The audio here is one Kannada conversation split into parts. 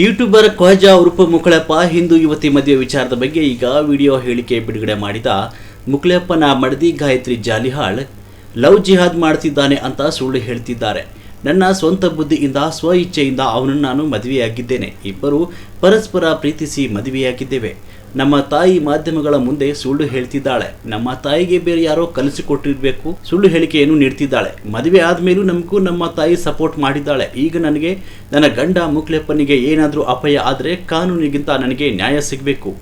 ಯೂಟ್ಯೂಬರ್ ಖ್ವಾಜಾ ಉರುಪ ಮುಕ್ಳಪ್ಪ ಹಿಂದೂ ಯುವತಿ ಮದುವೆ ವಿಚಾರದ ಬಗ್ಗೆ ಈಗ ವಿಡಿಯೋ ಹೇಳಿಕೆ ಬಿಡುಗಡೆ ಮಾಡಿದ ಮುಕ್ಳಪ್ಪನ ಮಡದಿ ಗಾಯತ್ರಿ ಜಾಲಿಹಾಳ್, ಲವ್ ಜಿಹಾದ್ ಮಾಡ್ತಿದ್ದಾನೆ ಅಂತ ಸುಳ್ಳು ಹೇಳ್ತಿದ್ದಾರೆ. ನನ್ನ ಸ್ವಂತ ಬುದ್ಧಿಯಿಂದ ಸ್ವ ಇಚ್ಛೆಯಿಂದ ಅವನನ್ನು ನಾನು ಮದುವೆಯಾಗಿದ್ದೇನೆ. ಇಬ್ಬರು ಪರಸ್ಪರ ಪ್ರೀತಿಸಿ ಮದುವೆಯಾಗಿದ್ದೇವೆ. ನಮ್ಮ ತಾಯಿ ಮಾಧ್ಯಮಗಳ ಮುಂದೆ ಸುಳ್ಳು ಹೇಳ್ತಿದ್ದಾಳೆ. ನಮ್ಮ ತಾಯಿಗೆ ಬೇರೆ ಯಾರೋ ಕಲಿಸಿಕೊಟ್ಟಿರ್ಬೇಕು ಸುಳ್ಳು ಹೇಳಿಕೆಯನ್ನು ನೀಡ್ತಿದ್ದಾಳೆ. ಮದುವೆ ಆದ್ಮೇಲೂ ನಮಗೂ ನಮ್ಮ ತಾಯಿ ಸಪೋರ್ಟ್ ಮಾಡಿದ್ದಾಳೆ. ಈಗ ನನಗೆ, ನನ್ನ ಗಂಡ ಮುಕ್ಲೆಪ್ಪನಿಗೆ ಏನಾದರೂ ಅಪಾಯ ಆದರೆ ಕಾನೂನಿಗಿಂತ ನನಗೆ ನ್ಯಾಯ ಸಿಗಬೇಕು.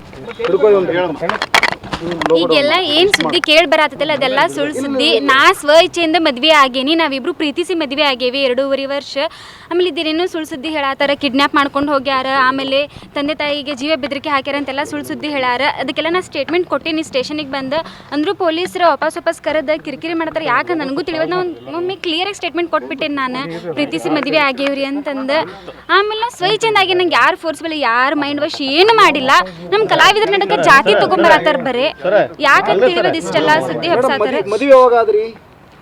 ಈಗೆಲ್ಲ ಏನ್ ಸುದ್ದಿ ಕೇಳಿ ಬರತ್ತಲ್ಲ, ಅದೆಲ್ಲ ಸುಳ್ಳು ಸುದ್ದಿ. ನಾ ಸ್ವ ಇಚ್ಛೆಯಿಂದ ಮದ್ವೆ ಆಗೇನಿ, ನಾವಿಬ್ರು ಪ್ರೀತಿಸಿ ಮದ್ವೆ ಆಗೇವಿ, ಎರಡೂವರೆ ವರ್ಷ. ಆಮೇಲೆ ಇದೇನೇನು ಸುಳ್ಳು ಸುದ್ದಿ ಹೇಳತ್ತಾರ ಕಿಡ್ನಾಪ್ ಮಾಡ್ಕೊಂಡು ಹೋಗ್ಯಾರ, ಆಮೇಲೆ ತಂದೆ ತಾಯಿಗೆ ಜೀವ ಬೆದರಿಕೆ ಹಾಕ್ಯಾರ ಅಂತೆಲ್ಲ ಸುಳ್ಳು ಸುದ್ದಿ ಹೇಳಾರ. ಅದಕ್ಕೆಲ್ಲ ನಾ ಸ್ಟೇಟ್ಮೆಂಟ್ ಕೊಟ್ಟೇನಿ ಸ್ಟೇಷನಿಗೆ ಬಂದು. ಅಂದ್ರೂ ಪೊಲೀಸರು ವಾಪಸ್ ವಾಪಸ್ ಕರೆದ, ಕಿರಿಕಿರಿ ಮಾಡ್ತಾರೆ. ಯಾಕೆ ನನಗೂ ತಿಳಿಯೋದು ನಾವು ಒಮ್ಮೆ ಕ್ಲಿಯರಾಗಿ ಸ್ಟೇಟ್ಮೆಂಟ್ ಕೊಟ್ಬಿಟ್ಟೇನೆ ನಾನು. ಪ್ರೀತಿಸಿ ಮದುವೆ ಆಗೇವ್ರಿ ಅಂತಂದು. ಆಮೇಲೆ ಸ್ವ ಇಚ್ಛೆಯಿಂದ ಆಗಿ ನಂಗೆ ಯಾರು ಫೋರ್ಸ್ಬಲ್ ಯಾರು ಮೈಂಡ್ ವಾಶ್ ಏನು ಮಾಡಿಲ್ಲ. ನಮ್ಮ ಕಲಾವಿದರ ನಡಕ ಜಾತಿ ತೊಗೊಂಬರತ್ತಾರ ಬರೇ. ಯಾಕಂತ ತಿಳಿಯೋದು ಇಷ್ಟೆಲ್ಲ ಸುದ್ದಿ ಹಬ್ಸಾತಾರೆ ಮದುವೆ ಯಾವಾಗ ಆದ್ರಿ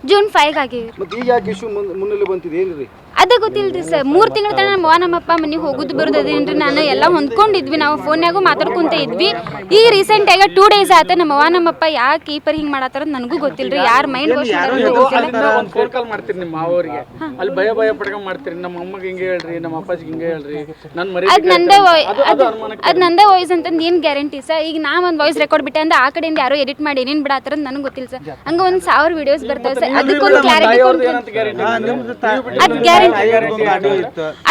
ಜೂನ್ ಫೈವ್ ಆಗಿ ಮತ್ತೆ ಈಗ ಯಾಕೆ ಇಶ್ಯೂ ಮುನ್ನೆಲೆ ಬಂತಿದೆ ಏನ್ರಿ? ಅದ ಗೊತ್ತಿಲ್ರಿ ಸರ್. ಮೂರು ತಿಂಗಳ ತನಕ ನಮ್ಮ ನಮ್ಮಪ್ಪ ಮನೆಗೆ ಹೋಗುದು ಬರುದೇನ್ರಿ ಅದೇನ್ರಿ ನಾನು ಎಲ್ಲ ಹೊಂದ್ಕೊಂಡಿದ್ವಿ. ನಾವು ಫೋನ್ಯಾಗೂ ಮಾತಾಡ್ಕೊಂತ ಇದ್ವಿ. ಈಗ ರೀಸೆಂಟ್ ಆಗ ಟೂ ಡೇಸ್ ಆತ ನಮ್ಮ ಅವ್ವ ನಮ್ಮಪ್ಪ ಯಾವ ಕೀಪರ್ ಹಿಂಗ್ ಮಾಡತ್ತಾರ ನನಗೂ ಗೊತ್ತಿಲ್ರಿ. ಯಾರ ಮೈಂಡ್ ವಾಶ್ ಗೊತ್ತಿಲ್ಲ. ಒಂದು ಫೋನ್ ಕಾಲ್ ಮಾಡ್ತೀರಿ ನಿಮ್ಮ ಮಾವರಿಗೆ. ಅಲ್ಲಿ ಭಯ ಭಯ ಪಡ್ಕೊಂಡ್ ಮಾಡ್ತೀರಿ. ನಮ್ಮ ಅಮ್ಮಗೆ ಹಿಂಗೆ ಹೇಳ್ರಿ ನಮ್ಮ ಅಪ್ಪಾಜಿಗೆ ಹಿಂಗೆ ಹೇಳ್ರಿ. ನನ್ ಮರಿ ಅದ್ ನಂದೇ ವಾಯ್ ಅದ್ ಅದ್ ನಂದೇ ವಾಯ್ಸ್ ಅಂತಂದ್ ಏನ್ ಗ್ಯಾರಂಟಿ ಸರ್. ಈಗ ನಾ ಒಂದ್ ವಾಯ್ಸ್ ರೆಕಾರ್ಡ್ ಬಿಟ್ಟೆ ಅಂದ್ರೆ ಆ ಕಡೆಯಿಂದ ಯಾರೋ ಎಡಿಟ್ ಮಾಡಿ ಏನೇನ್ ಬಿಡತ್ತಾರ ನನಗೆ ಗೊತ್ತಿಲ್ಲ ಸರ್. ಹಂಗ ಒಂದ್ ಸಾವಿರ ವಿಡಿಯೋಸ್ ಬರ್ತಾವೆ ಸರ್. ಅದಕ್ಕೊಂದು ಕ್ಲಾರಿಟಿ ಅದ್ ಗ್ಯಾರಂಟಿ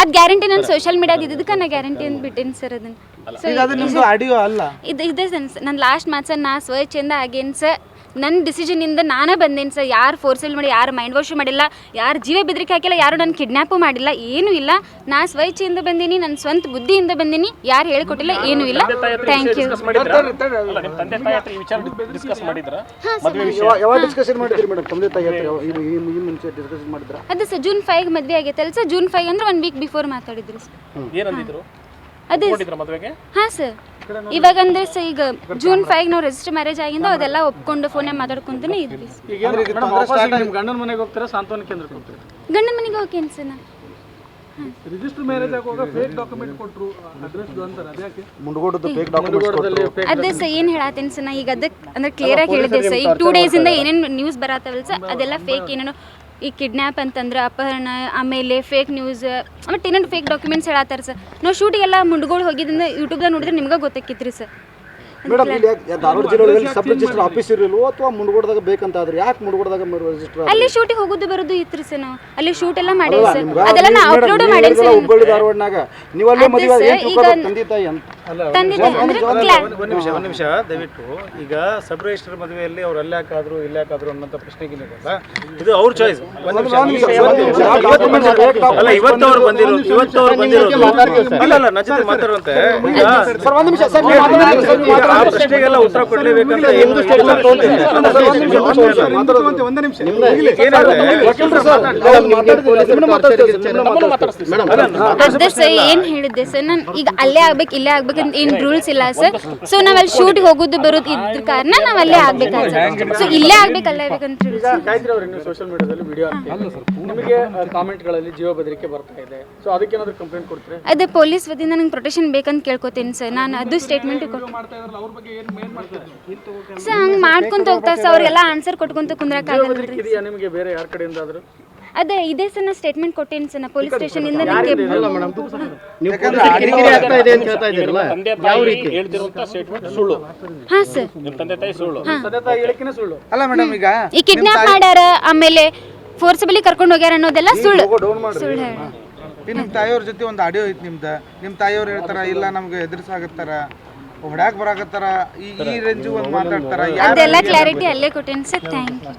ಅದ್ ಗ್ಯಾರಂಟಿ ನಾನು ಸೋಶಿಯಲ್ ಮೀಡಿಯಾದ ಇದಕ್ಕೆ ನಾ ಗ್ಯಾರಂಟಿ ಅಂತ ಬಿಟ್ಟೇನಿ ಸರ್ ಅದನ್ನ. ಸೊ ಆಡಿಯೋ ಅಲ್ಲ. ಇದು ಇದೆ ನನ್ನ ಲಾಸ್ಟ್ ಮ್ಯಾಚ್ ಸರ್ ನಾ ಸ್ವಚ್ಛಂದ ಆಗೇನ್ ಸರ್ ನನ್ನ ಡಿಸಿಷನಿಂದ ನಾನೇ ಬಂದೇನು ಸರ್ ಯಾರು ಫೋರ್ಸಲ್ಲಿ ಮಾಡಿ ಯಾರು ಮೈಂಡ್ ವಾಶು ಮಾಡಿಲ್ಲ ಯಾರು ಜೀವ ಬೆದರಿಕೆ ಹಾಕಿಲ್ಲ ಯಾರು ನನ್ನ ಕಿಡ್ನ್ಯಾಪು ಮಾಡಿಲ್ಲ ಏನೂ ಇಲ್ಲ. ನಾ ಸ್ವಚ್ಛೆಯಿಂದ ಬಂದೀನಿ ನನ್ನ ಸ್ವಂತ ಬುದ್ಧಿಯಿಂದ ಬಂದೀನಿ ಯಾರು ಹೇಳ್ಕೊಟ್ಟಿಲ್ಲ ಏನೂ ಇಲ್ಲ. ಥ್ಯಾಂಕ್ ಯು ಯಾವಾಗ ಡಿಸ್ಕಷನ್ ಮಾಡಿದ್ರಿ? ಮೇಡಮ್ ತಂದೆ ತಾಯಿ ಹತ್ರ ಯಾವ- ಇದು ಈ ಈ ಮುಂಚೆ ಡಿಸ್ಕಷನ್ ಮಾಡಿದ್ರ? ಅದು ಸರ್ ಜೂನ್ ಫೈವ್ ಮದುವೆ ಆಗೈತಲ್ಲ ಸರ್ ಜೂನ್ ಫೈವ್ ಅಂದ್ರೆ ಒನ್ ವೀಕ್ ಬಿಫೋರ್ ಮಾತಾಡಿದ್ರು ಸರ್ ಅದೇ. ಹಾಂ ಸರ್ ಇವಾಗ ಅಂದ್ರೆ ಈಗ ಜೂನ್ ಫೈವ್ ನಾವು ರಿಜಿಸ್ಟರ್ ಮ್ಯಾರೇಜ್ ಆಗಿಂದ ಅದೆಲ್ಲ ಒಪ್ಕೊಂಡು ಫೋನೇ ಮಾತಾಡ್ಕೊಂತಾನೆ ಇದ್ವಿ. ಈಗ ಸ್ಟಾರ್ಟ್ ಗಂಡನ ಮನೆಗೆ ಹೋಗ್ತಾರಾ ಸಾಂತ್ವನ ಕೇಂದ್ರಕ್ಕೆ ಹೋಗ್ತೀರಾ? ಗಂಡನ ಮನೆಗೆ ಹೋಗಿ ಸರ್ ನಾನು. ರಿಜಿಸ್ಟರ್ ಮ್ಯಾರೇಜ್ ಆಗುವಾಗ ಫೇಕ್ ಡಾಕ್ಯುಮೆಂಟ್ ಕೊಟ್ಟರು ಅಡ್ರೆಸ್ ಅಂತಾರೆ ಅದ್ಯಾಕೆ? ಮುಂಡ್ಗೋಡದ್ದು ಫೇಕ್ ಡಾಕ್ಯುಮೆಂಟ್ಸ್ ಅದೇ ಸರ್ ಏನು ಹೇಳತ್ತೀನಿ ಸರ್ ನಾ ಈಗ ಅದಕ್ಕೆ ಅಂದ್ರೆ ಕ್ಲಿಯರ್ ಆಗಿ ಹೇಳಿದೆ ಸರ್. ಈಗ ಟೂ ಇಂದ ಏನೇನು ನ್ಯೂಸ್ ಬರತ್ತವಲ್ಲ ಸರ್ ಅದೆಲ್ಲ ಫೇಕ್ ಏನೇನೋ ಈ ಕಿಡ್ನ್ಯಾಪ್ ಅಂತಂದ್ರೆ ಅಪಹರಣ ಆಮೇಲೆ ಫೇಕ್ ನ್ಯೂಸ್ ಆಮೇಲೆ ಇನ್ನೊಂದು ಫೇಕ್ ಡಾಕ್ಯುಮೆಂಟ್ಸ್ ಹೇಳತ್ತಾರ ಸರ್ ನಾವು ಶೂಟಿಗೆಲ್ಲ ಮುಂಡ್ಗೋಳು ಹೋಗಿದ್ದಿಂದ ಯೂಟ್ಯೂಬ್ದಾಗ ನೋಡಿದ್ರೆ ನಿಮ್ಗೆ ಗೊತ್ತಾಕಿತ್ರಿ ಸರ್ ಮೇಡಮ್ ಇಲ್ಲಿ ಯಾಕೆ ಧಾರವಾಡ ಜಿಲ್ಲೆಯಲ್ಲಿ ಸಬ್ ರಿಜಿಸ್ಟರ್ ಆಫೀಸ್ ಇರಲಿಲ್ವೋ ಅಥವಾ ಮುಂಡ್ಗೋಡದಾಗ ಬೇಕಂತ ಆದ್ರೆ ಯಾಕೆ ಮುಂಡ್ಗೋಡದಾಗ ರಿಜಿಸ್ಟರ್ ಅಲ್ಲಿ ಶೂಟಿಗೆ ಹೋಗೋದು ಬರೋದು ಇತ್ರಿ ಸರ್ ನಾವು. ಅಲ್ಲಿ ಶೂಟ್ ಎಲ್ಲ ಮಾಡೇವಿ ಸರ್ ಅದೆಲ್ಲ ನಾ ಅಪ್ಲೋಡ್ ಸರ್ ಹುಬ್ಬಳ್ಳಿ ಧಾರವಾಡನಾಗ. ನೀವು ಅಲ್ಲೇ ಅದೇ ಮದುವೆ sir, ಏನ್ ಈಗ ತಂದೆ ತಾಯಿ ಅಂತ ತಂದೆ ತಾಯಿ ಅಂದ್ರೆ ಒಂದು ನಿಮಿಷ ಒಂದು ನಿಮಿಷ ದಯವಿಟ್ಟು. ಈಗ ಸಬ್ ರಿಜಿಸ್ಟರ್ ಮದುವೆಯಲ್ಲಿ ಅವ್ರು ಅಲ್ಲಿ ಹಾಕಾದ್ರು ಇಲ್ಲಿ ಹಾಕಾದ್ರು ಅನ್ನೋಂಥ ಪ್ರಶ್ನೆಗಿಲ್ಲ ಇದು ಅವ್ರ ಚಾಯ್ಸ್ ಅಲ್ಲ ಇವತ್ತು ಅವ್ರು ಬಂದಿರೋ ಇವತ್ತು ಅವ್ರು ಬಂದಿರೋದು. ಇಲ್ಲ ಅಲ್ಲ ನನ್ನ ಜೊತೆ ಮಾತಾಡುವಂತೆ. ಸರ್ ಒಂದು ನಿಮಿಷ ಸರ್ ನೀವು ಸರ್, ನೀವು ಈಗ ಆ ಮಾತಾಡಿ. ಪ್ರಶ್ನೆಗೆಲ್ಲ ಉತ್ತರ ಕೊಡ್ಲೇಬೇಕಂತ ಏನು. ಅದೇ ಸರ್ ಹೇಳಿದ್ದೆ ಸರ್ ನಾನು ಈಗ ಅಲ್ಲೇ ಆಗ್ಬೇಕು ಇಲ್ಲೇ ಆಗ್ಬೇಕಂತ ಏನ್ ರೂಲ್ಸ್ ಇಲ್ಲ ಸರ್. ಸೊ ನಾವ್ ಅಲ್ಲಿ ಶೂಟ್ ಹೋಗೋದು ಬರೋದು ಇದ್ರ ಕಾರಣ ನಾವ್ ಅಲ್ಲೇ ಆಗ್ಬೇಕಾದ ಸೊ ಇಲ್ಲೇ ಆಗ್ಬೇಕು ಅಲ್ಲೇ ಆಗ್ಬೇಕಂತ ಸೋಷಿಯಲ್ ಮೀಡಿಯಾದಲ್ಲಿ ವಿಡಿಯೋ ನಿಮಗೆ ಕಾಮೆಂಟ್ಗಳಲ್ಲಿ ಜೀವ ಬೆದರಿಕೆ ಬರ್ತಾ ಇದೆ. ಸೊ ಅದಕ್ಕೇನಾದ್ರು ಕಂಪ್ಲೇಂಟ್ ಕೊಡ್ತೀರಿ? ಅದೇ ಪೊಲೀಸ್ ವತಿಯಿಂದ ನಂಗೆ ಪ್ರೊಟೆಕ್ಷನ್ ಬೇಕಂತ ಕೇಳ್ಕೊತೀನಿ ಸರ್. ನಾನು ಅದು ಸ್ಟೇಟ್ಮೆಂಟ್ ಮಾಡ್ತಾ ಇದ್ರಲ್ಲ ಅವ್ರ ಬಗ್ಗೆ ಏನು ಮೇನ್ ಮಾಡ್ತಾರೆ? ಸರ್ ಹಂಗೆ ಮಾಡ್ಕೊಂತ ಹೋಗ್ತಾರೆ ಸರ್ ಅವ್ರಿಗೆಲ್ಲ ಆನ್ಸರ್ ಕೊಟ್ಕೊಂತ ಕುಂದ್ರಕ್ಕಾಗಲ್ಲ ಇದೆಯಾ ನಿಮಗೆ ಬೇರೆ ಯಾರ ಕಡೆಯಿಂದ ಆದ್ರೂ ಅದೇ ಇದೇ ಸರ್ ನಾ ಸ್ಟೇಟ್ಮೆಂಟ್ ಕೊಟ್ಟೇನಿ ಸರ್ ನಾ ಪೊಲೀಸ್ ಸ್ಟೇಷನ್ ಇಂದ ನನಗೆ ಹಾ ಸರ್. ತಂದೆ ತಾಯಿ ಹೇಳಿಕೆನೇ ಸುಳ್ಳು. ಅಲ್ಲ ಮೇಡಮ್ ಈಗ ಈ ಕಿಡ್ನಾಪ್ ಮಾಡ್ಯಾರ ಆಮೇಲೆ ಫೋರ್ಸಬಲಿ ಕರ್ಕೊಂಡು ಹೋಗ್ಯಾರ ಅನ್ನೋದೆಲ್ಲ ಸುಳ್ಳು. ಸುಳ್ಳು ಹೇಳಿ. ನಿಮ್ಮ ತಾಯಿಯವ್ರ ಜೊತೆ ಒಂದು ಆಡಿಯೋ ಐತಿ ನಿಮ್ದು. ನಿಮ್ಮ ತಾಯಿಯವ್ರು ಹೇಳ್ತಾರ ಇಲ್ಲ ನಮ್ಗೆ ಎದುರಿಸಾಗತ್ತಾರ ಹೊಡ್ಯಾಕ್ ಬರಾಕತ್ತಾರ. ಈ ಈ ರೇಂಜ್ ಒಂದು ಮಾತಾಡ್ತಾರ. ಅದೆಲ್ಲ ಕ್ಲಾರಿಟಿ ಅಲ್ಲೇ ಕೊಟ್ಟೇನಿ ಸರ್. Thank you